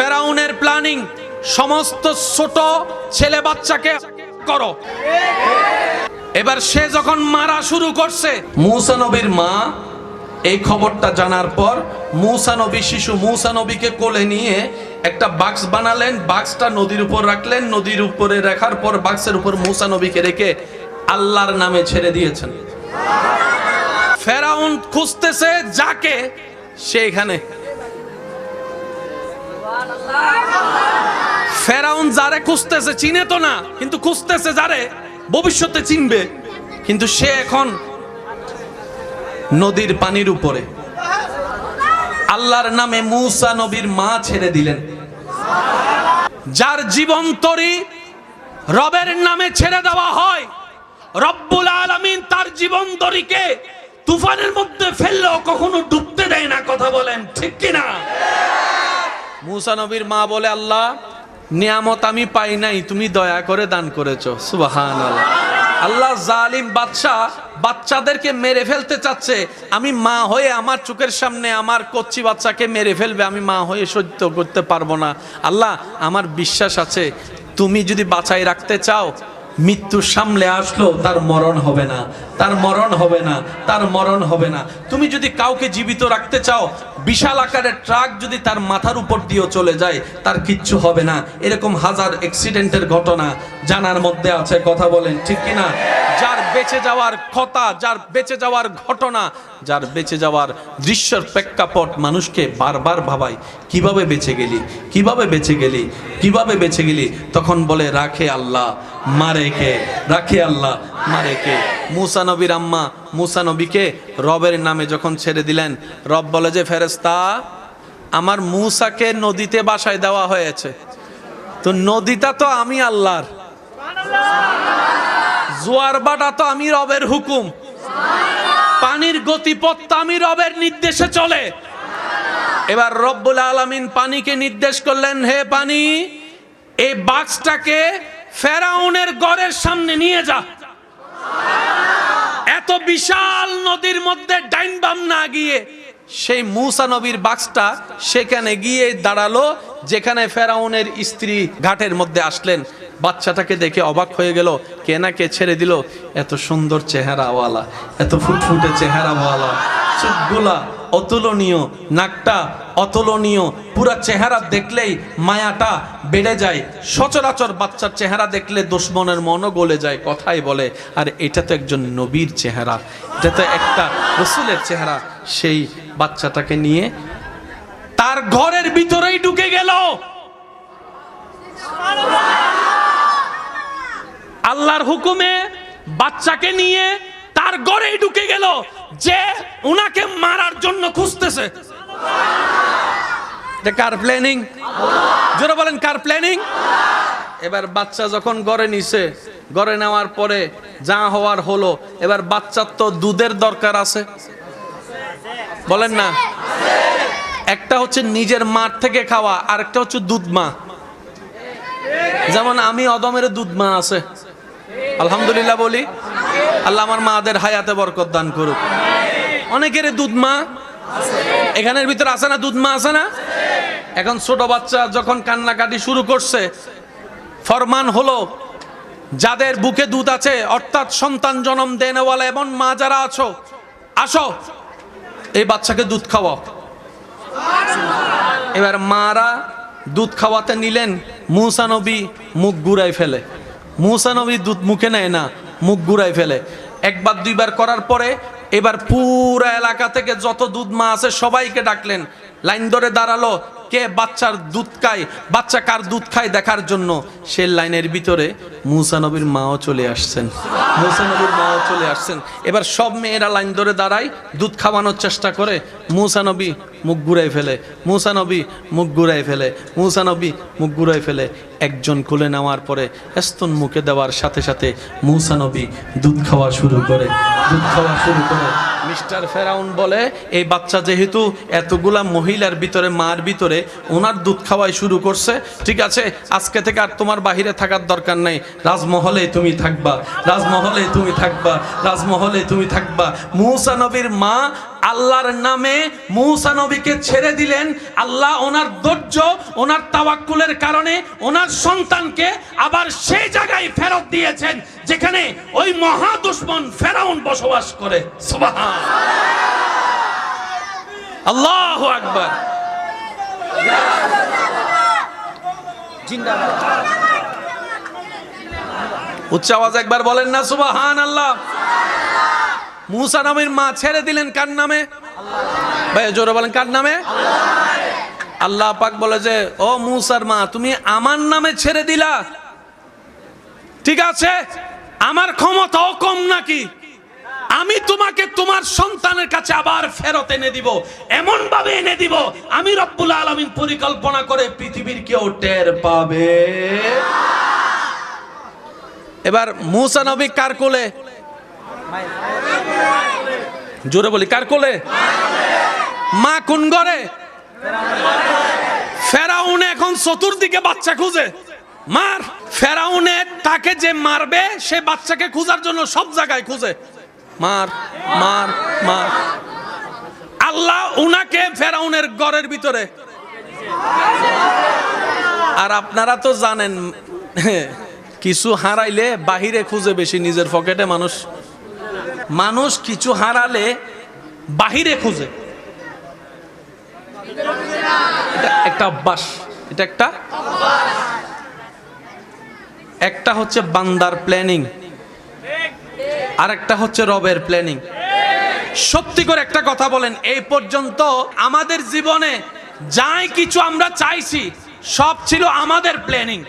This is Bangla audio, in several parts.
ফেরাউনের প্ল্যানিং, সমস্ত ছোট ছেলে বাচ্চাকে করো। এবার সে যখন মারা শুরু করছে, মুসা নবীর মা এই খবরটা জানার পর মুসা নবী শিশু মুসানবীকে কোলে নিয়ে একটা বাক্স বানালেন, বাক্সটা নদীর উপর রাখলেন, নদীর উপরে রাখার পর বাক্সের উপর মুসা নবীকে রেখে আল্লাহর নামে ছেড়ে দিয়েছেন। ফেরাউন খুঁজতেছে যাকে, সে এখানে। ফেরাউন যারে খুঁজতেছে চিনে তো না, কিন্তু খুঁজতেছে যারে ভবিষ্যতে চিনবে। কিন্তু সে এখন নদীর পানির উপরে। আল্লাহর নামে মূসা নবীর মা ছেড়ে দিলেন। যার জীবন তরি রবের নামে ছেড়ে দেওয়া হয়, রব্বুল আলামিন তার জীবন তরিকে তুফানের মধ্যে ফেললেও কখনো ডুবতে দেয় না, কথা বলেন ঠিক কিনা? মুসা নবীর মা বলে, আল্লাহ, নিয়ামত আমি পাই নাই, তুমি দয়া করে দান করেছ। সুবাহান আল্লাহ জালিম বাদশাহ বাচ্চাদেরকে মেরে ফেলতে চাচ্ছে। আমি মা হয়ে আমার চোখের সামনে আমার কচ্ছি বাচ্চাকে মেরে ফেলবে, আমি মা হয়ে সহ্য করতে পারব না। আল্লাহ, আমার বিশ্বাস আছে, তুমি যদি বাঁচাই রাখতে চাও, মৃত্যু সামলে আসলো, তার মরণ হবে না। তার মরণ হবে না, তার মরণ হবে না। তুমি যদি কাউকে জীবিত রাখতে চাও বিশাল আকারের ট্রাক যদি তার মাথার উপর দিয়েও চলে যায়, তার কিচ্ছু হবে না। এরকম হাজার অ্যাক্সিডেন্টের ঘটনা জানার মধ্যে আছে, কথা বলেন, ঠিক কিনা? যার বেঁচে যাওয়ার কথা, যার বেঁচে যাওয়ার ঘটনা, যার বেঁচে যাওয়ার দৃশ্যের প্রেক্ষাপট মানুষকে বারবার ভাবায়, কীভাবে বেঁচে গেলি? কীভাবে বেঁচে গেলি? কীভাবে বেঁচে গেলি? তখন বলে, রাখে আল্লাহ, মারে কে? রাখে আল্লাহ, মারে কে? মুসা নবীর আম্মা, মুসা নবীকে রবের নামে যখন ছেড়ে দিলেন, রব বলে যে ফেরেস্তা আমার মুসাকে নদীতে বাসায় দেওয়া হয়েছে। তো নদীটা তো আমি আল্লাহর। জোয়ার বাটা তো আমি রবের হুকুম। পানির গতিপথ তো আমি রবের নির্দেশে চলে। এবার রব্বুল আলামিন পানিকে নির্দেশ করলেন, হে পানি, এই বাক্সটাকে ফেরাউনের গড়ের সামনে নিয়ে যা। এত বিশাল নদীর মধ্যে ডাইন বাম না গিয়ে সেই মুসা নবীর বাক্সটা সেখানে গিয়ে দাঁড়াল, যেখানে ফেরাউনের স্ত্রী ঘাটের মধ্যে আসলেন। বাচ্চাটাকে দেখে অবাক হয়ে গেল, কে না কে ছেড়ে দিল। এত সুন্দর চেহারাওয়ালা, এত ফুটফুটে চেহারাওয়ালা, চোখগুলা অতুলনীয়, নাকটা অতুলনীয়, পুরা চেহারা দেখলেই মায়াটা বেড়ে যায়। সচরাচর বাচ্চার চেহারা দেখলে দুশ্মনের মনও গলে যায়, কথাই বলে। আর এটা তো একজন নবীর চেহারা, এটা তো একটা রসুলের চেহারা। সেই বাচ্চাটাকে নিয়ে তার ঘরের ভিতরেই ঢুকে গেল। আল্লাহর হুকুমে বাচ্চাকে নিয়ে তার গড়েই ঢুকে গেল, যে উনাকে মারার জন্য খুঁজতেছে। কার প্ল্যানিং জোরে বলেন, কার প্ল্যানিং এবার বাচ্চা যখন গড়ে নিছে, গড়ে নেওয়ার পরে যা হওয়ার হলো, এবার বাচ্চার তো দুধের দরকার আছে। বলেন না। একটা হচ্ছে নিজের মার থেকে খাওয়া আর একটা হচ্ছে দুধ মা। যেমন আমি অদমের দুধ মা আছে। আলহামদুলিল্লাহ বলি, আল্লাহ আমার মাদের হায়াতে বরকত দান করুক। অনেকের দুধ মা, এখানের ভিতরে আছে না দুধ মা না? এখন ছোট বাচ্চা যখন কান্নাকাটি শুরু করছে, ফরমান হলো, যাদের বুকে দুধ আছে, অর্থাৎ সন্তান জনম দেনেওয়ালা এমন মা যারা আছো, আসো, এই বাচ্চাকে দুধ খাওয়াও। এবার মারা দুধ খাওয়াতে নিলেন, মুসা নবী মুখ ঘুরাই ফেলে। মুসা নবী দুধ মুখে নেয় না, মুখ ঘুরাই ফেলে। একবার, দুইবার করার পরে এবার পুরা এলাকা থেকে যত দুধ মা আছে সবাইকে ডাকলেন। লাইন ধরে দাঁড়াল কে বাচ্চার দুধ খায়, বাচ্চা কার দুধ খায় দেখার জন্য? সে লাইনের ভিতরে মুসা নবীর মাও চলে আসছেন। মুসা নবীর মাও চলে আসছেন। এবার সব মেয়েরা লাইন ধরে দাঁড়ায়, দুধ খাওয়ানোর চেষ্টা করে। মুসা নবী মুখ ঘুরাই ফেলে, মুসা নবী মুখ ঘুরাই ফেলে, মুসা নবী মুখ ঘুরাই ফেলে। একজন খুলে নেওয়ার পরে এস্তন মুখে দেওয়ার সাথে সাথে মুসা নবী দুধ খাওয়া শুরু করে, দুধ খাওয়া শুরু করে। মিস্টার ফেরাউন বলে, এই বাচ্চা যেহেতু এতগুলা মহিলার ভিতরে, মার ভিতরে ওনার দুধ খাওয়াই শুরু করছে, ঠিক আছে, আজকে থেকে আর তোমার বাহিরে থাকার দরকার নাই। রাজমহলে তুমি থাকবা রাজমহলে তুমি থাকবা রাজমহলে তুমি থাকবা। মুসা নবীর মা আল্লাহর নামে মূসা নবীকে ছেড়ে দিলেন। আল্লাহ ওনার ধৈর্য, ওনার তাওয়াক্কুলের কারণে ওনার সন্তানকে আবার সেই জায়গায় ফেরত দিয়েছেন, যেখানে ওই মহা দুশ্মন ফেরাউন বসবাস করে। আল্লাহু আকবার। উচ্চ আওয়াজ একবার বলেন না সুবহান আল্লাহ মুসা নবীর মা ছেড়ে দিলেন কার নামে? ভাই, জোরে বলেন, কার নামে? আল্লাহ পাক বলে যে, ও মুসার মা, তুমি আমার নামে ছেড়ে দিলা। ঠিক আছে? আমার ক্ষমতাও কম নাকি? আমি তোমাকে তোমার সন্তানের কাছে আবার ফেরত এনে দিব। এমন ভাবে এনে দিব, আমি রব্বুল আলমিন পরিকল্পনা করে পৃথিবীর কেউ টের পাবে। এবার মুসা নবী কার কোলে? জোরে বলি, কার কোলে? মা কোন ঘরে? ফেরাউন এখন চতুর্দিকে বাচ্চা খুঁজে। মার, ফেরাউনে তাকে যে মারবে, সে বাচ্চাকে খোঁজার জন্য সব জায়গায় খুঁজে। মার মার মার। আল্লাহ উনাকে ফেরাউনের ঘরের ভিতরে। আর আপনারা তো জানেন, কিছু হারাইলে বাহিরে খুঁজে বেশি, নিজের পকেটে মানুষ মানুষ কিছু হারালে বাহিরে খুঁজে। একটা অভ্যাস এটা একটা একটা হচ্ছে বান্দার প্ল্যানিং আর একটা হচ্ছে রবের প্ল্যানিং। সত্যি করে একটা কথা বলেন, এই পর্যন্ত আমাদের জীবনে যাই কিছু আমরা চাইছি, সব ছিল আমাদের প্ল্যানিং।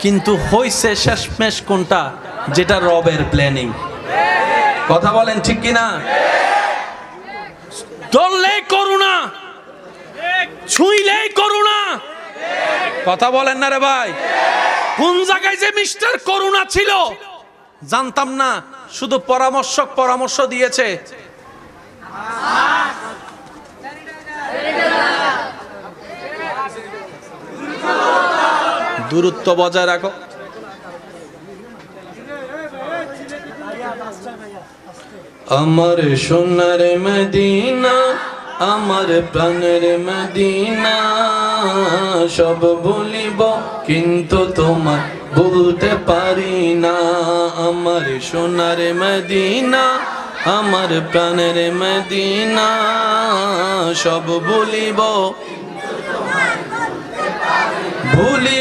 কিন্তু হইছে শেষমেশ কোনটা, যেটা রবের প্ল্যানিং। কথা বলেন ঠিক কিনা? ধরলেই করুণা, ছুঁইলেই করুণা। কথা বলেন না রে ভাই। কোন জায়গায় যে মিস্টার করুণা ছিল, জানতাম না, শুধু পরামর্শক পরামর্শ দিয়েছে। দূরত্ব বজায় রাখো। আমার সোনার মদিনা, আমার প্রাণের মদিনা। সব বলিব, কিন্তু তোমার বলতে পারি না। আমার সোনার মদিনা, আমার প্রাণের মদিনা। সব বলিব ভুলিনি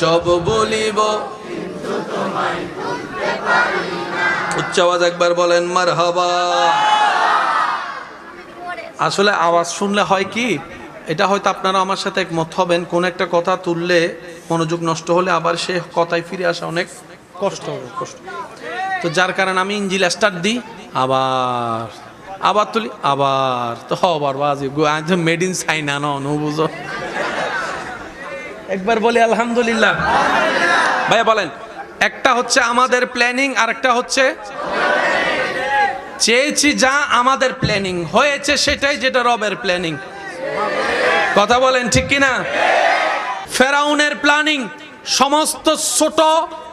সব বলিব। উচ্চ আওয়াজ একবার বলেন মার হবা আসলে আওয়াজ শুনলে হয় কি, এটা হয়তো আপনারা আমার সাথে একমত হবেন, কোন একটা কথা তুললে মনোযোগ নষ্ট হলে আবার সে কথায় ফিরে আসা অনেক কষ্ট হবে, কষ্ট। তো যার কারণে আমি ইঞ্জিল স্টার্ট দিই, আবার আবার তুলি, আবার, তো হবার বাজি মেড ইন চাইনা নো বুঝো একবার বলি আলহামদুলিল্লাহ। ভাইয়া বলেন, একটা হচ্ছে আমাদের প্ল্যানিং আর একটা হচ্ছে চেয়েছি যা আমাদের প্ল্যানিং হয়েছে সেটাই যেটা রবের প্ল্যানিং কথা বলেন ঠিক কিনা? ফেরাউনের প্ল্যানিং সমস্ত ছোট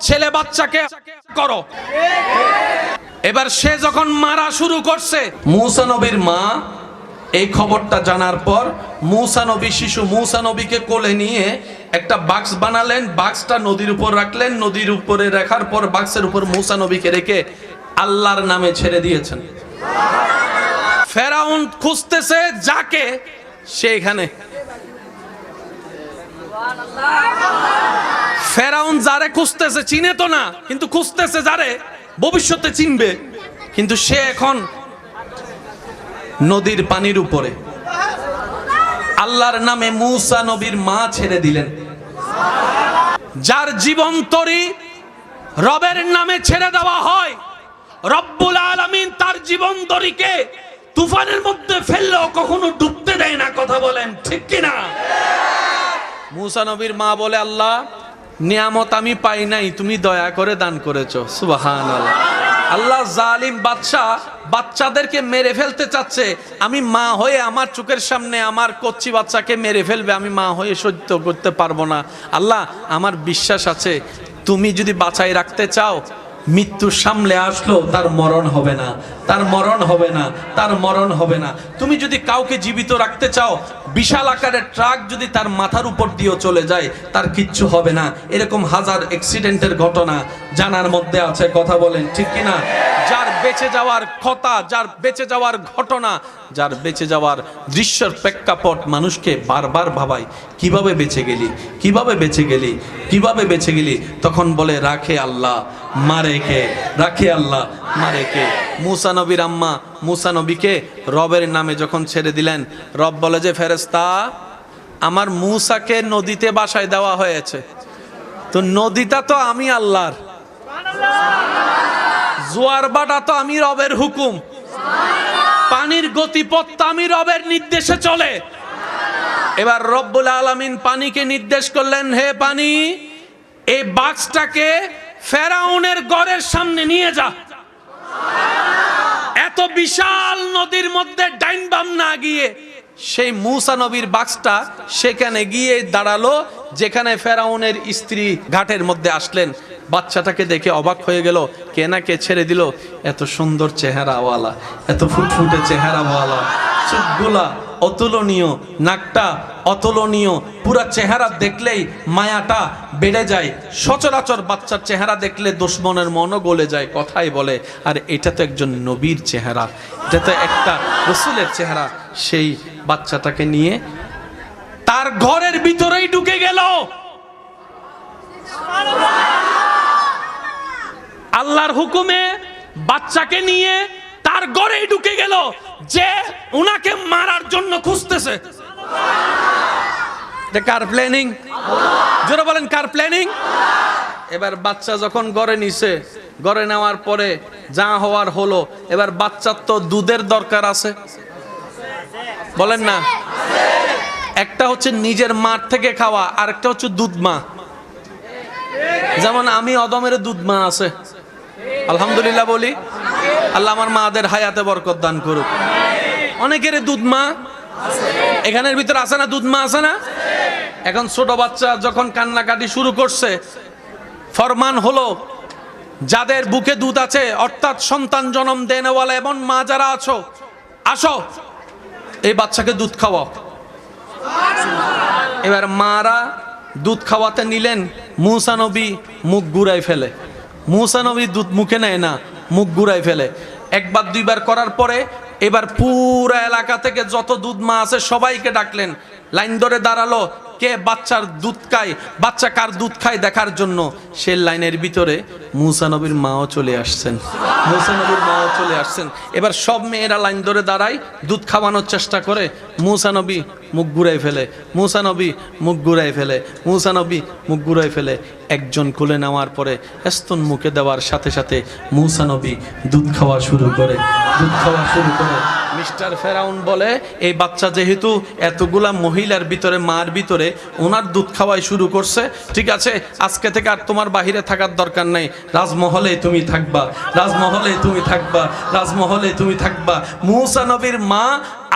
ছেলে বাচ্চাকে করো। এবার সে যখন মারা শুরু করছে, মুসা নবীর মা, এই খবরটা জানার পর মুসা নবী শিশু মুসা নবীকে কোলে নিয়ে একটা বাক্স বানালেন বাক্সটা নদীর উপর রাখলেন, নদীর উপরে রাখার পর বাক্সের উপর মুসা নবীকে রেখে আল্লাহর নামে ছেড়ে দিয়েছেন। ফেরাউন খুঁজতেছে যাকে? সে এখানে। ফেরাউন যারে খুঁজতেছে চিনে তো না, কিন্তু খুঁজতেছে যারে, ভবিষ্যতে চিনবে। কিন্তু সে এখন নদীর পানির উপরে। আল্লাহর নামে মুসা নবীর মা ছেড়ে দিলেন। যার জীবন তরি রবের নামে ছেড়ে দেওয়া হয়, রব্বুল আলামিন তার জীবন তরিকে তুফানের মধ্যে ফেললেও কখনো ডুবতে দেয় না, কথা বলেন ঠিক কিনা? মুসা নবীর মা বলে, আল্লাহ, নিয়ামত আমি পাই নাই, তুমি দয়া করে দান করেছ। সুবাহান আল্লাহ আল্লাহ জালিম বাদশাহ বাচ্চাদেরকে মেরে ফেলতে চাচ্ছে। আমি মা হয়ে আমার চোখের সামনে আমার কচ্ছি বাচ্চাকে মেরে ফেলবে, আমি মা হয়ে সহ্য করতে পারব না। আল্লাহ, আমার বিশ্বাস আছে, তুমি যদি বাঁচাই রাখতে চাও মৃত্যু সামলে আসলো, তার মরণ হবে না। তার মরণ হবে না, তার মরণ হবে না। তুমি যদি কাউকে জীবিত রাখতে চাও, বিশাল আকারের ট্রাক যদি তার মাথার উপর দিয়েও চলে যায়, তার কিচ্ছু হবে না। এরকম হাজার অ্যাক্সিডেন্টের ঘটনা জানার মধ্যে আছে, কথা বলেন, ঠিক কিনা? যার বেঁচে যাওয়ার কথা, যার বেঁচে যাওয়ার ঘটনা, যার বেঁচে যাওয়ার দৃশ্যের প্রেক্ষাপট মানুষকে বারবার ভাবায়। কীভাবে বেঁচে গেলি? কীভাবে বেঁচে গেলি? কীভাবে বেঁচে গেলি? তখন বলে, রাখে আল্লাহ, মারে কে? রাখে আল্লাহ, মারে কে? মুসা নবীর আম্মা, মুসা নবীকে রবের নামে যখন ছেড়ে দিলেন, রব বলে যে ফেরেস্তা আমার মুসাকে নদীতে বাসায় দেওয়া হয়েছে। তো নদীটা তো আমি আল্লাহর। জোয়ার বাটা তো আমি রবের হুকুম। পানির গতিপথ আমি রবের নির্দেশে চলে। এবার রব্বুল আলামিন পানিকে নির্দেশ করলেন, হে পানি, এই বাক্সটাকে ফেরাউনের গড়ের সামনে নিয়ে যা। এত বিশাল নদীর মধ্যে ডাইন বাম না গিয়ে সেই মুসা নবীর বাক্সটা সেখানে গিয়ে দাঁড়াল, যেখানে ফেরাউনের স্ত্রী ঘাটের মধ্যে আসলেন। বাচ্চাটাকে দেখে অবাক হয়ে গেল, কে না কে ছেড়ে দিল। এত সুন্দর চেহারাওয়ালা, এত ফুটফুটে চেহারাওয়ালা, চোখগুলা অতুলনীয়, নাকটা অতুলনীয়, পুরা চেহারা দেখলেই মায়াটা বেড়ে যায়। সচরাচর বাচ্চার চেহারা দেখলে দুশ্মনের মনও গলে যায়, কথাই বলে। আর এটা তো একজন নবীর চেহারা, এটা তো একটা রসুলের চেহারা। সেই বাচ্চাটাকে নিয়ে তার ঘরের ভিতরেই ঢুকে গেল। আল্লাহর হুকুমে বাচ্চাকে নিয়ে তার গড়েই ঢুকে গেল যে উনাকে মারার জন্য খুঁজতেছে। কার প্ল্যানিং জোরে বলেন, কার প্ল্যানিং এবার বাচ্চা যখন গড়ে নিছে, গড়ে নেওয়ার পরে যা হওয়ার হলো, এবার বাচ্চার তো দুধের দরকার আছে। বলেন না। একটা হচ্ছে নিজের মার থেকে খাওয়া আর একটা হচ্ছে দুধ মা। যেমন আমি অদমের দুধ মা আছে। আলহামদুলিল্লাহ বলি, আল্লাহ আমার মাদের হায়াতে বরকত দান করুক। অনেকের দুধ মা, এখানের ভিতরে আসে না দুধ মা আছে না? এখন ছোট বাচ্চা যখন কান্নাকাটি শুরু করছে, ফরমান হলো, যাদের বুকে দুধ আছে, অর্থাৎ সন্তান জন্ম দেনেওয়ালা এমন মা যারা আছো, আসো, এই বাচ্চাকে দুধ খাওয়াও। এবার মারা দুধ খাওয়াতে নিলেন, মুসা নবী মুখ ঘুরাই ফেলে। মুসা নবী দুধ মুখে নেয় না, মুখ ঘুরাই ফেলে। একবার, দুইবার করার পরে এবার পুরা এলাকা থেকে যত দুধ মা আছে সবাইকে ডাকলেন। লাইন ধরে দাঁড়াল কে বাচ্চার দুধ খায়, বাচ্চা কার দুধ খায় দেখার জন্য? সে লাইনের ভিতরে মুসা নবীর মাও চলে আসছেন। মুসা নবীর মাও চলে আসছেন। এবার সব মেয়েরা লাইন ধরে দাঁড়ায়, দুধ খাওয়ানোর চেষ্টা করে। মুসা নবী মুখ ঘুরাই ফেলে, মুসা নবী মুখ ঘুরাই ফেলে, মুসা নবী মুখ ঘুরাই ফেলে। একজন কোলে নেওয়ার পরে এস্তন মুখে দেওয়ার সাথে সাথে মুসা নবী দুধ খাওয়া শুরু করে, দুধ খাওয়া শুরু করে। মিস্টার ফেরাউন বলে, এই বাচ্চা যেহেতু এতগুলা মহিলার ভিতরে, মার ভিতরে ওনার দুধ খাওয়াই শুরু করছে, ঠিক আছে, আজকে থেকে আর তোমার বাহিরে থাকার দরকার নেই। রাজমহলে তুমি থাকবা রাজমহলে তুমি থাকবা রাজমহলে তুমি থাকবা। মুসা নবীর মা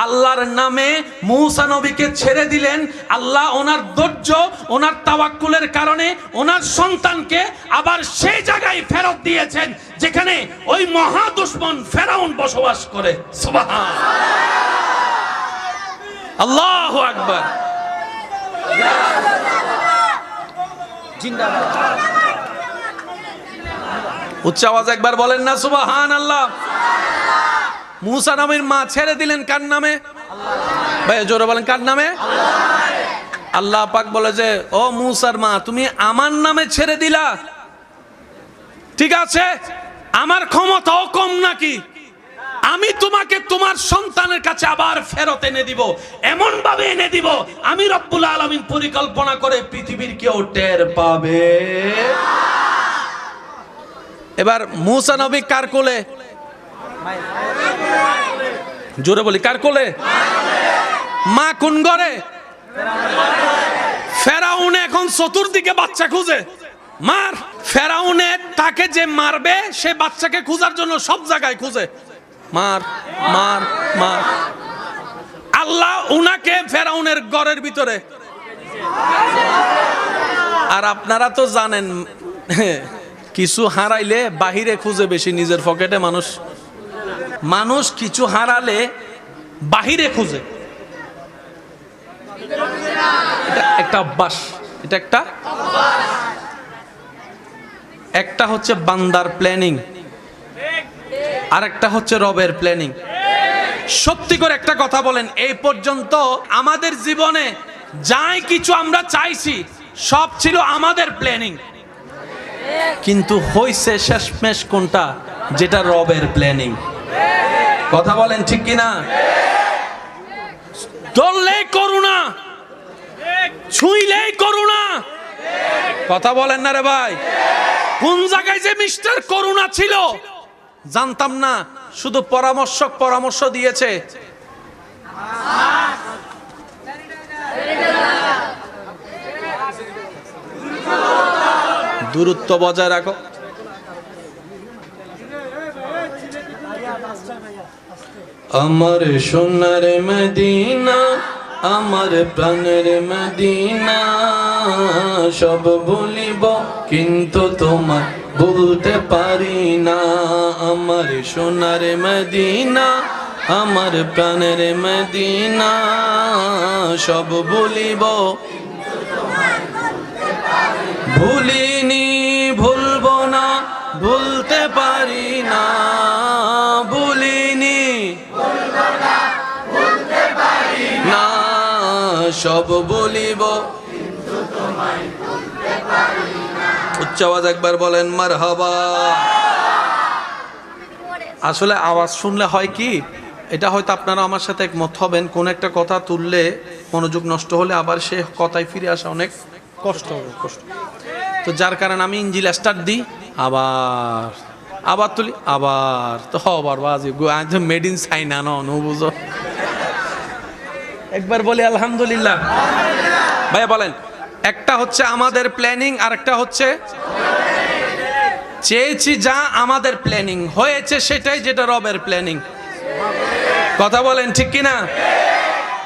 আল্লাহর নামে মুসা নবীকে ছেড়ে দিলেন। আল্লাহ ওনার ধৈর্য, ওনার তাওয়াক্কুলের কারণে ওনার সন্তানকে আবার সেই জায়গায় ফেরত দিয়েছেন, যেখানে ওই মহা দুশ্মন ফেরাউন বসবাস করে। আল্লাহু আকবার। উচ্চ আওয়াজ একবার বলেন না সুবাহান আল্লাহ মুসা নবীর মা ছেড়ে দিলেন কার নামে? ভাই, জোরে বলেন, কার নামে? আল্লাহ পাক বলে যে, ও মুসার মা, তুমি আমার নামে ছেড়ে দিলা। ঠিক আছে? আমার ক্ষমতাও কম নাকি? আমি তোমাকে তোমার সন্তানের কাছে আবার ফেরত এনে দিব। এমন ভাবে এনে দিব, আমি রব্বুল আলমিন পরিকল্পনা করে পৃথিবীর কেউ টের পাবে। এবার মুসা নবী কার কোলে? জোরে বলি, কার কোলে? মা কোন ঘরে? ফেরাউন এখন চতুর্দিকে বাচ্চা খুঁজে। মার, ফেরাউনে তাকে যে মারবে, সে বাচ্চাকে খোঁজার জন্য সব জায়গায় খুঁজে। মার মার মার। আল্লাহ উনাকে ফেরাউনের ঘরের ভিতরে। আর আপনারা তো জানেন, কিছু হারাইলে বাহিরে খুঁজে বেশি, নিজের পকেটে মানুষ মানুষ কিছু হারালে বাহিরে খুঁজে। একটা অভ্যাস এটা একটা একটা হচ্ছে বান্দার প্ল্যানিং আর একটা হচ্ছে রবের প্ল্যানিং। সত্যি করে একটা কথা বলেন, এই পর্যন্ত আমাদের জীবনে যাই কিছু আমরা চাইছি, সব ছিল আমাদের প্ল্যানিং। কিন্তু হইছে শেষমেশ কোনটা, যেটা রবের প্ল্যানিং। কথা বলেন ঠিক কিনা? ধরলেই করুণা ছুঁইলেই করুণা। কথা বলেন না রে ভাই। কোন জায়গায় যে মিস্টার করুণা ছিল জানতাম না শুধু পরামর্শক পরামর্শ দিয়েছে। দূরত্ব বজায় রাখো। আমার সোনার মদিনা, আমার প্রাণের মদিনা। সব বলিব, কিন্তু তোমার বলতে পারি না। আমার সোনার মদিনা, আমার প্রাণের মদিনা। সব বলিব, ভুলিনি, ভুলব না, ভুলতে পারি না। সব বলিব। উচ্চ আওয়াজ একবার বলেন মার আসলে আওয়াজ শুনলে হয় কি, এটা হয়তো আপনারা আমার সাথে একমত হবেন, কোন একটা কথা তুললে মনোযোগ নষ্ট হলে আবার সে কথায় ফিরে আসা অনেক কষ্ট হবে, কষ্ট। তো যার কারণে আমি ইঞ্জিল স্টার্ট দিই, আবার আবার তুলি, আবার। তো হবার বাজি মেড ইন চাইনা নো, বুঝো। একবার বলে আলহামদুলিল্লাহ। ভাইয়া বলেন, একটা হচ্ছে আমাদের প্ল্যানিং আর একটা হচ্ছে চেয়েছি যা আমাদের প্ল্যানিং হয়েছে সেটাই যেটা রবের প্ল্যানিং কথা বলেন ঠিক কিনা?